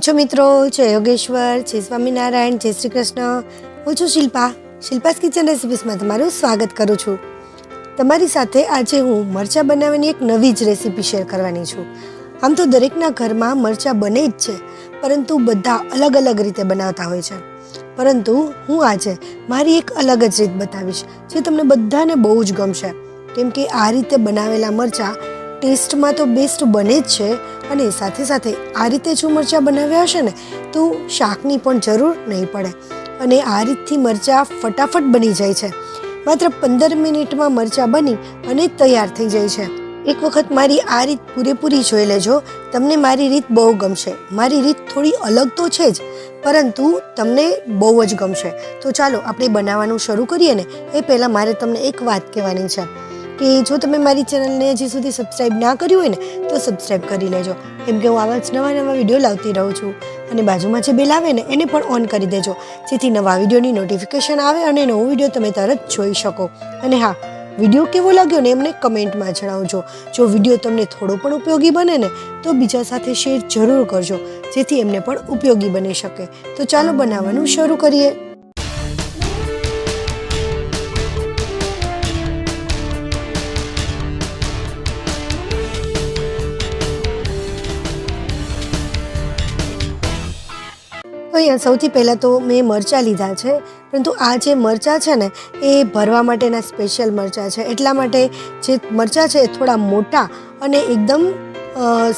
છો મિત્રો, જય યોગેશ્વર, જય સ્વામિનારાયણ, જય શ્રી કૃષ્ણ. હું છું શિલ્પા. શિલ્પાસ કિચન રેસિપીસમાં તમારું સ્વાગત કરું છું. તમારી સાથે આજે હું મરચાં બનાવવાની એક નવી જ રેસીપી શેર કરવાની છું. આમ તો દરેકના ઘરમાં મરચાં બને જ છે, પરંતુ બધા અલગ અલગ રીતે બનાવતા હોય છે. પરંતુ હું આજે મારી એક અલગ જ રીત બતાવીશ, જે તમને બધાને બહુ જ ગમશે. કેમ કે આ રીતે બનાવેલા મરચાં ટેસ્ટમાં તો બેસ્ટ બને જ છે અને સાથે સાથે આ રીતે જો મરચાં બનાવ્યા હશે ને, તો શાકની પણ જરૂર નહીં પડે અને આ રીતથી મરચાં ફટાફટ બની જાય છે. માત્ર પંદર મિનિટમાં મરચાં બની અને તૈયાર થઈ જાય છે. એક વખત મારી આ રીત પૂરેપૂરી જોઈ લેજો. તમને મારી રીત બહુ ગમશે. મારી રીત થોડી અલગ તો છે જ, પરંતુ તમને બહુ જ ગમશે. તો ચાલો આપણે બનાવવાનું શરૂ કરીએ ને, એ પહેલાં મારે તમને એક વાત કહેવાની છે. કે જો તમે મારી ચેનલને હજી સુધી સબસ્ક્રાઈબ ના કર્યું હોય ને, તો સબસ્ક્રાઈબ કરી લેજો. કેમ કે હું આવા જ નવા નવા વીડિયો લાવતી રહું છું. અને બાજુમાં જે બેલ આવે ને, એને પણ ઓન કરી દેજો. જેથી નવા વિડીયોની નોટિફિકેશન આવે અને નવો વીડિયો તમે તરત જોઈ શકો. અને હા, વીડિયો કેવો લાગ્યો ને, એમને કમેન્ટમાં જણાવજો. જો વીડિયો તમને થોડો પણ ઉપયોગી બને ને, તો બીજા સાથે શેર જરૂર કરજો, જેથી એમને પણ ઉપયોગી બની શકે. તો ચાલો બનાવવાનું શરૂ કરીએ. અહીંયા સૌથી પહેલાં તો મેં મરચાં લીધા છે, પરંતુ આ જે મરચાં છે ને, એ ભરવા માટેના સ્પેશિયલ મરચાં છે. એટલા માટે જે મરચાં છે એ થોડા મોટા અને એકદમ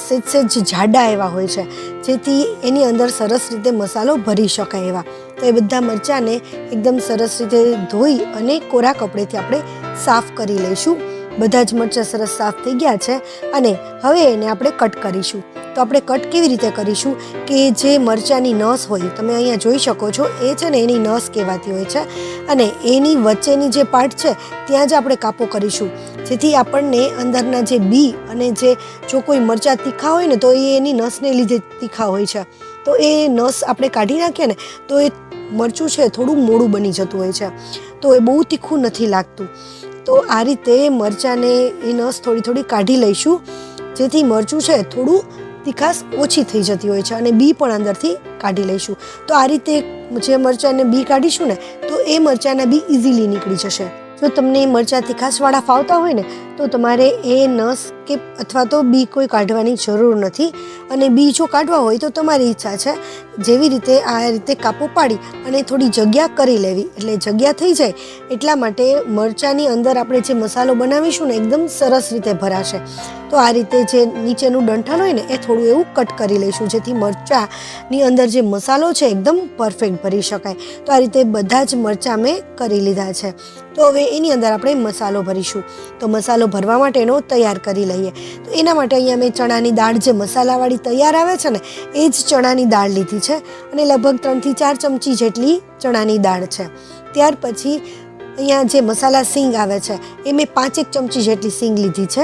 સેજ સેજ જાડા એવા હોય છે, જેથી એની અંદર સરસ રીતે મસાલો ભરી શકાય એવા. તો એ બધા મરચાંને એકદમ સરસ રીતે ધોઈ અને કોરા કપડેથી આપણે સાફ કરી લઈશું. બધા જ મરચાં સરસ સાફ થઈ ગયા છે અને હવે એને આપણે કટ કરીશું. તો આપણે કટ કેવી રીતે કરીશું કે જે મરચાંની નસ હોય, તમે અહીંયા જોઈ શકો છો, એ છે ને એની નસ કહેવાતી હોય છે. અને એની વચ્ચેની જે પાર્ટ છે, ત્યાં જ આપણે કાપો કરીશું. જેથી આપણને અંદરના જે બી અને જે જો કોઈ મરચાં તીખા હોય ને, તો એ એની નસને લીધે તીખા હોય છે. તો એ નસ આપણે કાઢી નાખીએ ને, તો એ મરચું છે થોડું મોડું બની જતું હોય છે. તો એ બહુ તીખું નથી લાગતું. તો આ રીતે મરચાંને એ નસ થોડી થોડી કાઢી લઈશું. જેથી મરચું છે થોડું તીખાશ ઓછી થઈ જતી હોય છે અને બી પણ અંદરથી કાઢી લઈશું. તો આ રીતે જે મરચાંને બી કાઢીશું ને, તો એ મરચાંના બી ઇઝીલી નીકળી જશે. જો તમને મરચાં તીખાશવાળા ફાવતા હોય ને, તો તમારે એ નસ કે અથવા તો બી કોઈ કાઢવાની જરૂર નથી અને બી જો કાઢવા હોય તો તમારી ઈચ્છા છે જેવી રીતે આ રીતે કાપો પાડી અને થોડી જગ્યા કરી લેવી. એટલે જગ્યા થઈ જાય એટલા માટે મરચાંની અંદર આપણે જે મસાલો બનાવીશું ને એકદમ સરસ રીતે ભરાશે. તો આ રીતે જે નીચેનું ડંઠલ હોય ને એ થોડું એવું કટ કરી લઈશું જેથી મરચાંની અંદર જે મસાલો છે એકદમ પરફેક્ટ ભરી શકાય. તો આ રીતે બધા જ મરચાં મેં કરી લીધા છે. તો હવે એની અંદર આપણે મસાલો ભરીશું. તો મસાલો ભરવા માટેનો તૈયાર કરી લઈએ તો એના માટે અહીંયા મેં ચણાની દાળ જે મસાલાવાળી તૈયાર આવે છે ને, એ જ ચણાની દાળ લીધી છે. અને લગભગ ત્રણથી ચાર ચમચી જેટલી ચણાની દાળ છે. ત્યાર પછી અહીંયા જે મસાલા સિંગ આવે છે, એ મેં પાંચેક ચમચી જેટલી સિંગ લીધી છે.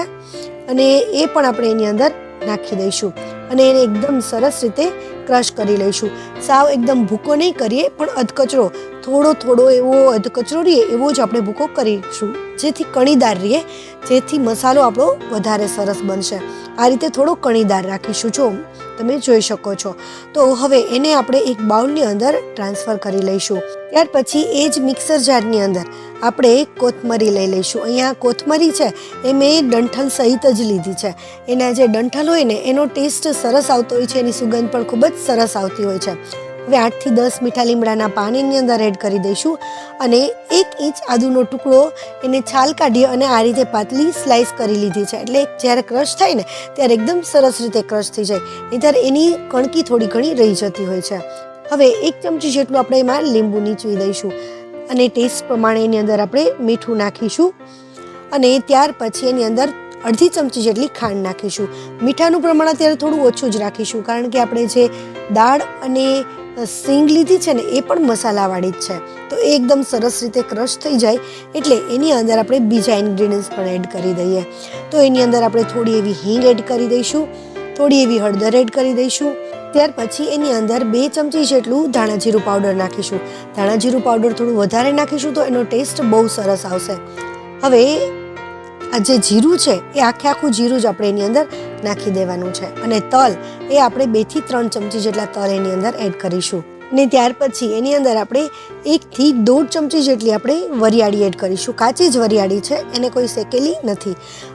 અને એ પણ આપણે એની અંદર નાખી દઈશું. અને એને એકદમ સરસ રીતે ક્રશ કરી લઈશું. સાવ એકદમ ભૂકો નહીં કરીએ, પણ અધકચરો, થોડો થોડો એવો અધકચરો રહીએ, એવો જ આપણે ભૂકો કરીશું. જેથી કણીદાર રહીએ. જેથી મસાલો આપણો વધારે સરસ બનશે. આ રીતે થોડો કણીદાર રાખીશું. જો તમે જોઈ શકો છો. તો હવે એને આપણે એક બાઉલની અંદર ટ્રાન્સફર કરી લઈશું. ત્યાર પછી એ જ મિક્સર જારની અંદર આપણે કોથમરી લઈ લઈશું. અહીંયા કોથમરી છે એ મેં ડંઠલ સહિત જ લીધી છે. એના જે ડંઠલ હોય ને એનો ટેસ્ટ સરસ આવતો હોય છે. એની સુગંધ પણ ખૂબ જ સરસ આવતી હોય છે. હવે આઠથી દસ મીઠા લીમડાના પાન એની અંદર એડ કરી દઈશું અને એક ઇંચ આદુનો ટુકડો એને છાલ કાઢી અને આ રીતે પાતળી સ્લાઇસ કરી લીધી છે. એટલે જ્યારે ક્રશ થાય ને, ત્યારે એકદમ સરસ રીતે ક્રશ થઈ જાય. નહીંતર એની કણકી થોડી ઘણી રહી જતી હોય છે. હવે એક ચમચી જેટલું આપણે એમાં લીંબુ નીચવી દઈશું અને ટેસ્ટ પ્રમાણે એની અંદર આપણે મીઠું નાખીશું અને ત્યાર પછી એની અંદર અડધી ચમચી જેટલી ખાંડ નાખીશું. મીઠાનું પ્રમાણ અત્યારે થોડું ઓછું જ રાખીશું, કારણ કે આપણે જે દાળ અને સિંગ લીધી છે ને, એ પણ મસાલાવાળી જ છે. તો એ એકદમ સરસ રીતે ક્રશ થઈ જાય, એટલે એની અંદર આપણે બીજા ઇન્ગ્રીડિયન્ટ્સ પણ એડ કરી દઈએ. તો એની અંદર આપણે થોડી એવી હિંગ એડ કરી દઈશું, થોડી એવી હળદર એડ કરી દઈશું, ત્યાર પછી એની અંદર બે ચમચી જેટલું ધાણા જીરું પાવડર નાખીશું. ધાણા જીરું પાવડર થોડું વધારે નાખીશું તો એનો ટેસ્ટ બહુ સરસ આવશે. હવે આ જે જીરું છે, એ આખે આખું જીરું જ આપણે એની અંદર નાખી દેવાનું છે. અને તલ એ આપણે બેથી ત્રણ ચમચી જેટલા તલ એની અંદર એડ કરીશું. અને ત્યાર પછી એની અંદર આપણે એકથી દોઢ ચમચી જેટલી આપણે વરિયાળી એડ કરીશું. કાચી જ વરિયાળી છે, એને કોઈ શેકેલી નથી.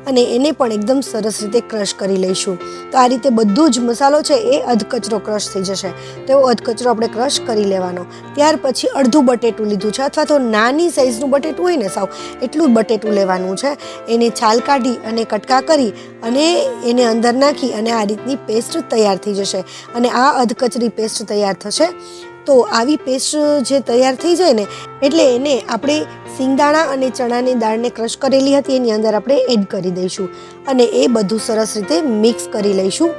અને એને પણ એકદમ સરસ રીતે ક્રશ કરી લઈશું. તો આ રીતે બધું જ મસાલો છે, એ અધકચરો ક્રશ થઈ જશે. તો એવો અધકચરો આપણે ક્રશ કરી લેવાનો. ત્યાર પછી અડધું બટેટું લીધું છે, અથવા તો નાની સાઇઝનું બટેટું હોય ને સાવ, એટલું બટેટું લેવાનું છે. એને છાલ કાઢી અને કટકા કરી અને એને અંદર નાખી અને આ રીતની પેસ્ટ તૈયાર થઈ જશે. અને આ અધકચરી પેસ્ટ તૈયાર થશે. તો આવી પેસ્ટ જે તૈયાર થઈ જાય ને, એટલે એને આપણે સિંગદાણા અને ચણાની દાળને ક્રશ કરેલી હતી, એની અંદર આપણે એડ કરી દઈશું. અને એ બધું સરસ રીતે મિક્સ કરી લઈશું.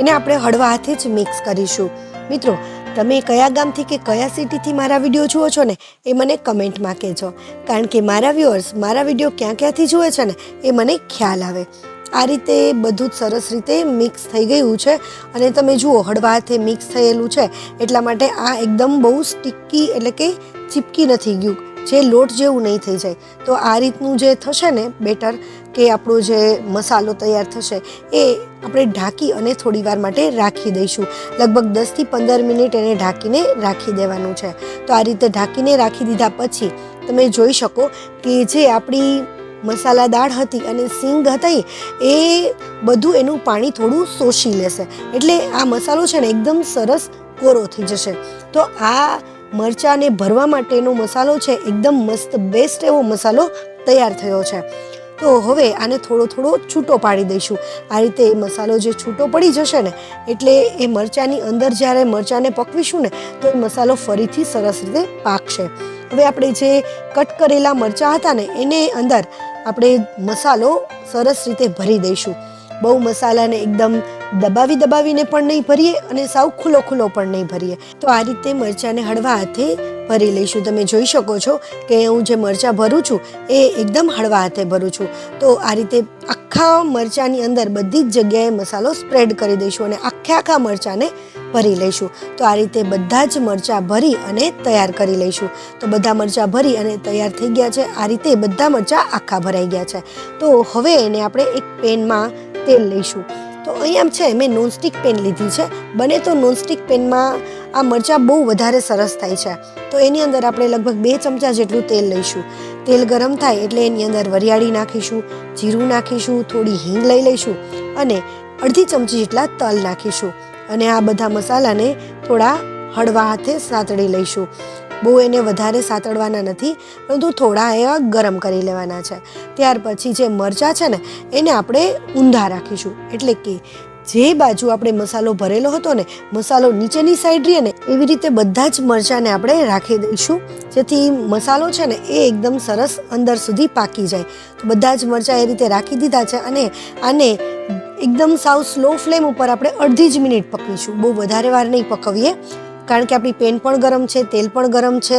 એને આપણે હળવા હાથે જ મિક્સ કરીશું. મિત્રો, તમે કયા ગામથી કે કયા સિટીથી મારા વીડિયો જુઓ છો ને, એ મને કમેન્ટમાં કહેજો. કારણ કે મારા વ્યુઅર્સ મારા વીડિયો ક્યાં ક્યાંથી જુએ છે ને, એ મને ખ્યાલ આવે. આ રીતે બધું જ સરસ રીતે મિક્સ થઈ ગયું છે. અને તમે જુઓ હળવા હાથે મિક્સ થયેલું છે. એટલા માટે આ એકદમ બહુ સ્ટિકી એટલે કે ચીપકી નથી ગયું. જે લોટ જેવું નહીં થઈ જાય. તો આ રીતનું જે થશે ને બેટર કે આપણો જે મસાલો તૈયાર થશે, એ આપણે ઢાંકી અને થોડી વાર માટે રાખી દઈશું. લગભગ દસથી પંદર મિનિટ એને ઢાંકીને રાખી દેવાનું છે. તો આ રીતે ઢાંકીને રાખી દીધા પછી તમે જોઈ શકો કે જે આપણી મસાલા દાળ હતી અને સિંગ હતી એ બધું એનું પાણી થોડું શોષી લેશે. એટલે આ મસાલો છે ને એકદમ સરસ કોરો થઈ જશે. તો આ મરચાંને ભરવા માટેનો મસાલો છે, એકદમ મસ્ત બેસ્ટ એવો મસાલો તૈયાર થયો છે. તો હવે આને થોડો થોડો છૂટો પાડી દઈશું. આ રીતે એ મસાલો જે છૂટો પડી જશે ને, એટલે એ મરચાંની અંદર જ્યારે મરચાંને પકવીશું ને, તો એ મસાલો ફરીથી સરસ રીતે પાકશે. હવે આપણે જે કટ કરેલા મરચાં હતા ને, એને અંદર આપણે મસાલો સરસ રીતે ભરી દઈશું. બહુ મસાલાને એકદમ દબાવી દબાવીને પણ નહીં ભરીએ અને સાવ ખુલ્લો ખુલ્લો પણ નહીં ભરીએ. તો આ રીતે મરચાંને હળવા હાથે ભરી લઈશું. તમે જોઈ શકો છો કે હું જે મરચાં ભરું છું એ એકદમ હળવા હાથે ભરું છું. તો આ રીતે આખા મરચાંની અંદર બધી જ જગ્યાએ મસાલો સ્પ્રેડ કરી દઈશું અને આખા આખા મરચાંને ભરી લઈશું. તો આ રીતે બધા જ મરચાં ભરી અને તૈયાર કરી લઈશું. તો બધા મરચાં ભરી અને તૈયાર થઈ ગયા છે. આ રીતે બધા મરચાં આખા ભરાઈ ગયા છે. તો હવે એને આપણે એક પેનમાં તેલ લઈશું. તો અહીંયા છે, મેં નોનસ્ટિક પેન લીધી છે. બને તો નોનસ્ટિક પેનમાં આ મરચાં બહુ વધારે સરસ થાય છે. તો એની અંદર આપણે લગભગ બે ચમચા જેટલું તેલ લઈશું. તેલ ગરમ થાય એટલે એની અંદર વરિયાળી નાખીશું, જીરું નાખીશું, થોડી હિંગ લઈ લઈશું અને અડધી ચમચી જેટલા તલ નાખીશું. અને આ બધા મસાલાને થોડા હળવા હાથે સાતળી લઈશું. બહુ એને વધારે સાતળવાના નથી, પરંતુ થોડા એવા ગરમ કરી લેવાના છે. ત્યાર પછી જે મરચાં છે ને, એને આપણે ઊંધા રાખીશું. એટલે કે જે બાજુ આપણે મસાલો ભરેલો હતો ને, મસાલો નીચેની સાઈડ રહીએ ને એવી રીતે બધા જ મરચાંને આપણે રાખી દઈશું. જેથી મસાલો છે ને, એ એકદમ સરસ અંદર સુધી પાકી જાય. તો બધા જ મરચાં એ રીતે રાખી દીધા છે અને આને એકદમ સાવ સ્લો ફ્લેમ ઉપર આપણે અડધી જ મિનિટ પકવીશું. બહુ વધારે વાર નહીં પકવીએ, કારણ કે આપણી પેન પણ ગરમ છે, તેલ પણ ગરમ છે.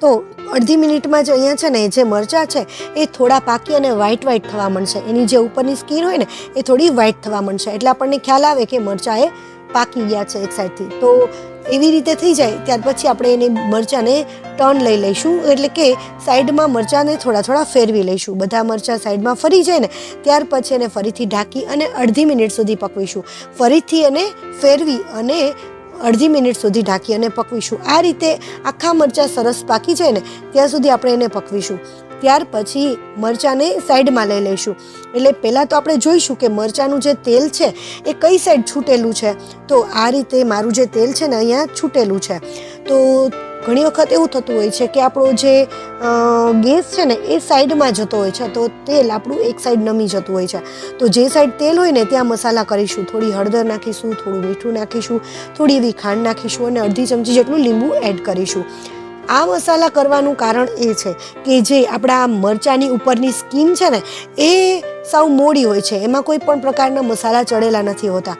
તો અડધી મિનિટમાં જ અહીંયા છે ને જે મરચાં છે, એ થોડા પાકી અને વ્હાઈટ વ્હાઈટ થવા માંડશે. એની જે ઉપરની સ્કીન હોય ને, એ થોડી વ્હાઈટ થવા માંડશે. એટલે આપણને ખ્યાલ આવે કે મરચાં એ પાકી ગયા છે એક સાઈડથી તો એવી રીતે થઈ જાય, ત્યાર પછી આપણે એને મરચાંને ટર્ન લઈ લઈશું. એટલે કે સાઈડમાં મરચાંને થોડા થોડા ફેરવી લઈશું. બધા મરચાં સાઈડમાં ફરી જાય ને, ત્યાર પછી એને ફરીથી ઢાંકી અને અડધી મિનિટ સુધી પકવીશું. ફરીથી એને ફેરવી અને અડધી મિનિટ સુધી ઢાંકી અને પકવીશું. આ રીતે આખા મરચાં સરસ પાકી જાય ને, ત્યાં સુધી આપણે એને પકવીશું. ત્યાર પછી મરચાંને સાઈડમાં લઈ લઈશું. એટલે પહેલાં તો આપણે જોઈશું કે મરચાંનું જે તેલ છે, એ કઈ સાઈડ છૂટેલું છે. તો આ રીતે મારું જે તેલ છે ને, અહીંયા છૂટેલું છે. તો ઘણી વખત એવું થતું હોય છે કે આપણો જે ગેસ છે ને એ સાઈડમાં જતો હોય છે, તો તેલ આપણું એક સાઈડ નમી જતું હોય છે. તો જે સાઈડ તેલ હોય ને ત્યાં મસાલા કરીશું, થોડી હળદર નાખીશું, થોડું મીઠું નાખીશું, થોડી એવી ખાંડ નાખીશું અને અડધી ચમચી જેટલું લીંબુ એડ કરીશું. આ મસાલા કરવાનું કારણ એ છે કે જે આપણા મરચાંની ઉપરની સ્કીન છે ને, એ સાવ મોડી હોય છે, એમાં કોઈ પણ પ્રકારના મસાલા ચડેલા નથી હોતા.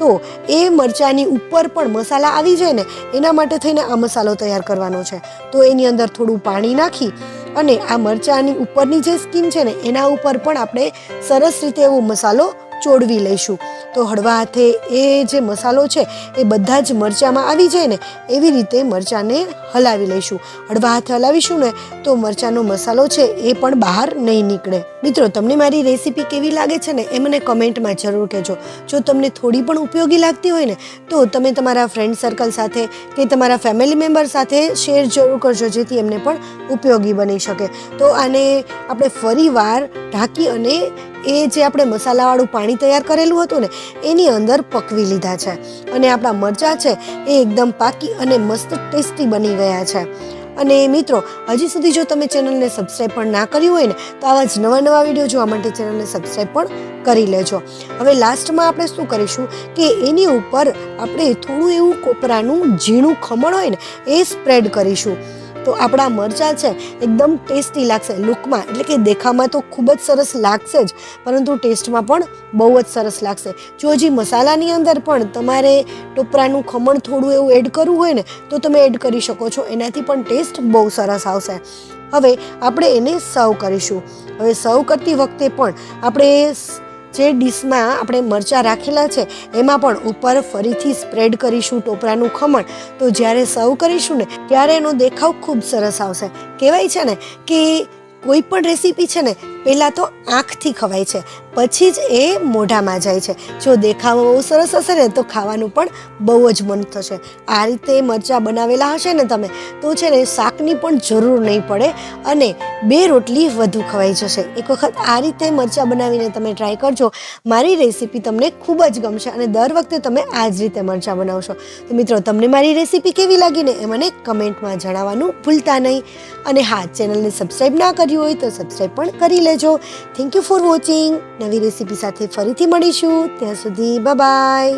તો એ મરચાંની ઉપર પણ મસાલા આવી જાય ને, એના માટે થઈને આ મસાલો તૈયાર કરવાનો છે. તો એની અંદર થોડું પાણી નાખી અને આ મરચાંની ઉપરની જે સ્કીન છે ને, એના ઉપર પણ આપણે સરસ રીતે એવો મસાલો ચોડવી લઈશું. તો હળવા હાથે એ જે મસાલો છે, એ બધા જ મરચાંમાં આવી જાય ને, એવી રીતે મરચાંને હલાવી લઈશું. હળવા હાથે હલાવીશું ને, તો મરચાંનો મસાલો છે એ પણ બહાર નહીં નીકળે. મિત્રો, તમને મારી રેસીપી કેવી લાગે છે ને, એ મને કમેન્ટમાં જરૂર કહેજો. જો તમને થોડી પણ ઉપયોગી લાગતી હોય ને, તો તમે તમારા ફ્રેન્ડ સર્કલ સાથે કે તમારા ફેમિલી મેમ્બર સાથે શેર જરૂર કરજો, જેથી એમને પણ ઉપયોગી બની શકે. તો આને આપણે ફરીવાર ઢાંકી અને એ જે આપણે મસાલાવાળું પાણી તૈયાર કરેલું હતું ને, એની અંદર પકવી લીધા છે. અને આપણા મરચાં છે એ એકદમ પાકી અને મસ્ત ટેસ્ટી બની ગયા છે. અને મિત્રો, હજી સુધી જો તમે ચેનલને સબસ્ક્રાઈબ પણ ના કર્યું હોય ને, તો આવા જ નવા નવા વીડિયો જોવા માટે ચેનલને સબસ્ક્રાઈબ પણ કરી લેજો. હવે લાસ્ટમાં આપણે શું કરીશું કે એની ઉપર આપણે થોડું એવું કોપરાનું ઝીણું ખમણ હોય ને, એ સ્પ્રેડ કરીશું. તો આપણા મરચાં છે, એકદમ ટેસ્ટી લાગશે લુકમાં. એટલે કે દેખામાં તો ખૂબ જ સરસ લાગશે જ, પરંતુ ટેસ્ટમાં પણ બહુ જ સરસ લાગશે. જો હજી મસાલાની અંદર પણ તમારે ટોપરાનું ખમણ થોડું એવું એડ કરવું હોય ને, તો તમે એડ કરી શકો છો. એનાથી પણ ટેસ્ટ બહુ સરસ આવશે. હવે આપણે એને સર્વ કરીશું. હવે સર્વ કરતી વખતે પણ આપણે જે ડીશમાં આપણે મરચાં રાખેલા છે, એમાં પણ ઉપર ફરીથી સ્પ્રેડ કરીશું ટોપરાનું ખમણ. તો જ્યારે સર્વ કરીશું ને, ત્યારે એનો દેખાવ ખૂબ સરસ આવશે. કહેવાય છે ને કે કોઈ પણ રેસીપી છે ને, પહેલાં તો આંખથી ખવાય છે. પછી જ એ મોઢામાં જાય છે. જો દેખાવો બહુ સરસ હશે ને, તો ખાવાનું પણ બહુ જ મન થશે. આ રીતે મરચાં બનાવેલા હશે ને તમે, તો છે ને શાકની પણ જરૂર નહીં પડે અને બે રોટલી વધુ ખવાઈ જશે. એક વખત આ રીતે મરચાં બનાવીને તમે ટ્રાય કરજો. મારી રેસીપી તમને ખૂબ જ ગમશે અને દર વખતે તમે આ જ રીતે મરચાં બનાવશો. તો મિત્રો, તમને મારી રેસીપી કેવી લાગી ને એ મને કમેન્ટમાં જણાવવાનું ભૂલતા નહીં. અને હા, ચેનલને સબસ્ક્રાઈબ ના કર્યું હોય તો સબસ્ક્રાઈબ પણ કરી લેજો. થેન્ક યુ ફોર વોચિંગ નવી રેસીપી સાથે ફરીથી મળીશું. ત્યાં સુધી બાય